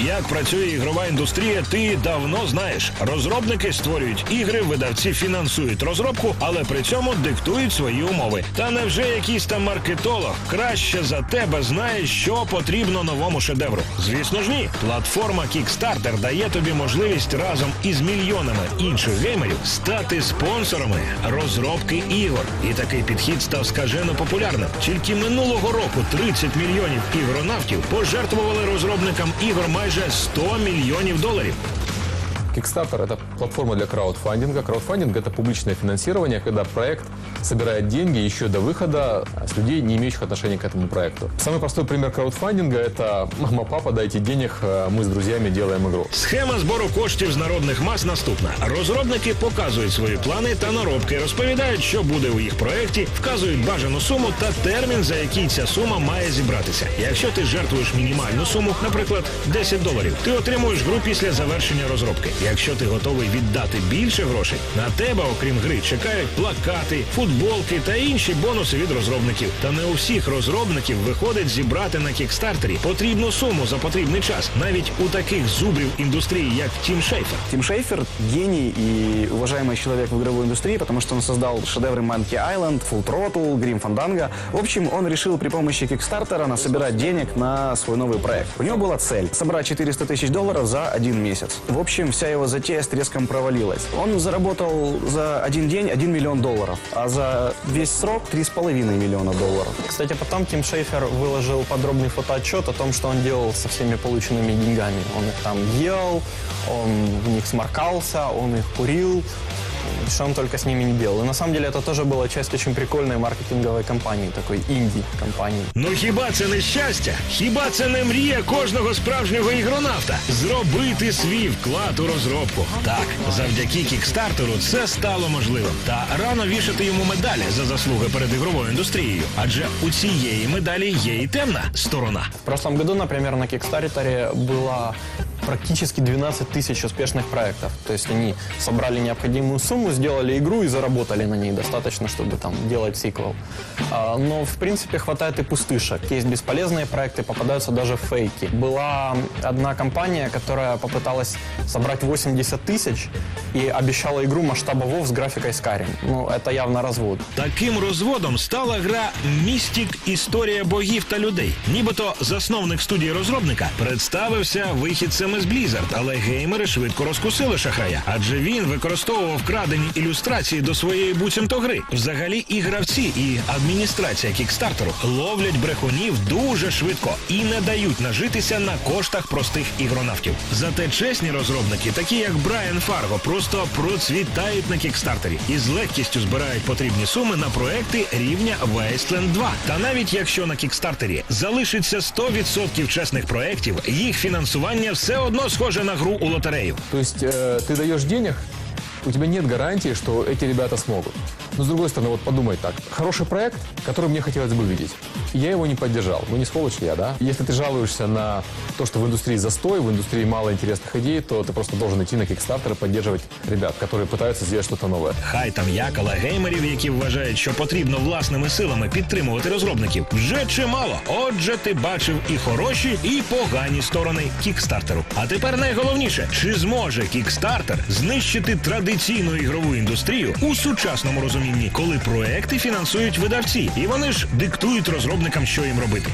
Як працює ігрова індустрія, ти давно знаєш. Розробники створюють ігри, видавці фінансують розробку, але при цьому диктують свої умови. Та невже якийсь там маркетолог краще за тебе знає, що потрібно новому шедевру? Звісно ж ні. Платформа Kickstarter дає тобі можливість разом із мільйонами інших геймерів стати спонсорами розробки ігор. І такий підхід став скажено популярним. Тільки минулого року 30 мільйонів ігронавтів пожертвували розробникам ігор майже 100 мільйонів доларів. Kickstarter — это платформа для краудфандинга. Краудфандинг — это публичное финансирование, когда проект собирает деньги еще до выхода с людей, не имеющих отношения к этому проекту. Самый простой пример краудфандинга — это «мама, папа, дайте денег, э, мы с друзьями делаем игру». Схема збору коштів з народних мас наступна. Розробники показують свої плани та наробки, розповідають, що буде у їх проєкті, вказують бажану суму та термін, за який ця сума має зібратися. Якщо ти жертвуєш мінімальну суму, наприклад, 10 доларів, ти отримуєш гру після завершення розробки. Якщо ти готовий віддати більше грошей, на тебе, окрім гри, чекають плакати, футболки та інші бонуси від розробників. Та не у всіх розробників виходить зібрати на кікстартері потрібну суму за потрібний час, навіть у таких зубрів індустрії, як Тім Шейфер. Тим Шейфер – гений и уважаемый человек в игровой индустрии, потому что он создал шедевры Monkey Island, Full Throttle, Grim Fandango. В общем, он решил при помощи Кикстартера насобирать денег на свой новый проект. У него была цель – собрать 400 тысяч долларов за один месяц. В общем, вся его затея с треском провалилась. Он заработал за один день 1 миллион долларов, а за весь срок 3,5 миллиона долларов. Кстати, потом Тим Шейфер выложил подробный фотоотчет о том, что он делал со всеми полученными деньгами. Он их там ел, он в них сморкался, он их курил, что он только с ними не делал. И на самом деле это тоже была часть очень прикольной маркетинговой кампании, такой инди-компании. Ну хіба це не щастя? Хіба це не мрія кожного справжнього ігронавта? Зробити свій вклад у розробку. Так, завдяки кікстартеру це стало можливим. Та рано вішати йому медалі за заслуги перед ігровою індустрією. Адже у цієї медалі є і темна сторона. В прошлом году, например, на Кикстартере было практически 12 тысяч успешных проектов. То есть они собрали необходимую сумму, сделали игру и заработали на ней достаточно, чтобы там делать сиквел. А, Но, в принципе, хватает и пустышек. Есть бесполезные проекты, попадаются даже фейки. Была одна компания, которая попыталась собрать 80 тысяч и обещала игру масштаба WoW с графикой Skyrim. Ну, это явно развод. Таким розводом стала гра Містік Історія богів та людей. Нібито засновник студії розробника представився вихідцем із Blizzard, але геймери швидко розкусили шахрая, адже він використовував крадені ілюстрації до своєї буцімто гри. Взагалі, і гравці, і адміністрація кікстартеру ловлять брехунів дуже швидко і не дають нажитися на коштах простих ігронавтів. Зате чесні розробники, такі як Брайан Фарго, просто процвітають на кікстартері і з легкістю збирають потрібні суми на проекти рівня Wasteland 2. Та навіть якщо на кікстартері залишиться 100% чесних проєктів, їх фінансування все одно схоже на гру у лотерею. То есть э, ты даешь денег, у тебя нет гарантии, что эти ребята смогут. Но с другой стороны, вот подумай так. Хороший проект, который мне хотелось бы видеть. Я его не поддержал. Ну не сволочь ли я, да? Если ты жалуешься на то, что в индустрии застой, в индустрии мало интересных идей, то ты просто должен идти на Kickstarter и поддерживать ребят, которые пытаются сделать что-то новое. Хай там як, але геймерів, які вважають, що потрібно власними силами підтримувати розробників, вже чимало. Отже, ти бачив і хороші, і погані сторони кікстартеру. А тепер найголовніше: чи зможе кікстартер знищити традиційну ігрову індустрію у сучасному розумінні, коли проекти фінансують видавці, і вони ж диктують розробникам, що їм робити.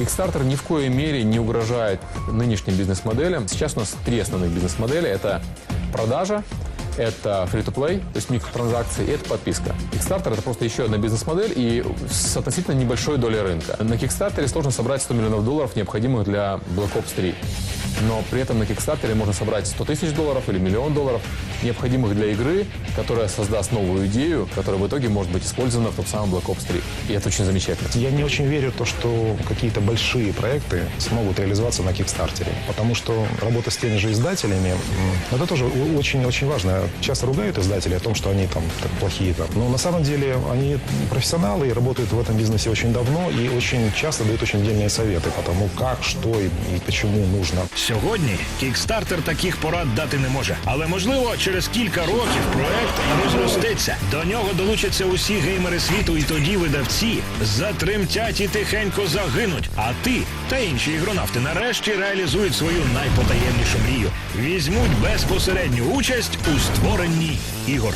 Kickstarter ни в коей мере не угрожает нынешним бизнес-моделям. Сейчас у нас три основных бизнес-модели. Это продажа, это free-to-play, то есть микротранзакции, и это подписка. Kickstarter это просто еще одна бизнес-модель и с относительно небольшой долей рынка. На Kickstarter сложно собрать 100 миллионов долларов, необходимых для Black Ops 3. Но при этом на Kickstarter можно собрать 100 тысяч долларов или миллион долларов, необходимых для игры, которая создаст новую идею, которая в итоге может быть использована в том самом Black Ops 3. И это очень замечательно. Я не очень верю в то, что какие-то большие проекты смогут реализоваться на Кикстартере, потому что работа с теми же издателями, это тоже очень-очень важно. Часто ругают издателей о том, что они там плохие. Там. Но на самом деле они профессионалы и работают в этом бизнесе очень давно и очень часто дают очень дельные советы по тому, как, что и, и почему нужно. Сьогодні Kickstarter таких порад дати не може, але можливо через кілька років проект розростеться. До нього долучаться усі геймери світу, і тоді видавці затремтять і тихенько загинуть. А ти та інші ігронавти нарешті реалізують свою найпотаємнішу мрію. Візьмуть безпосередню участь у створенні ігор.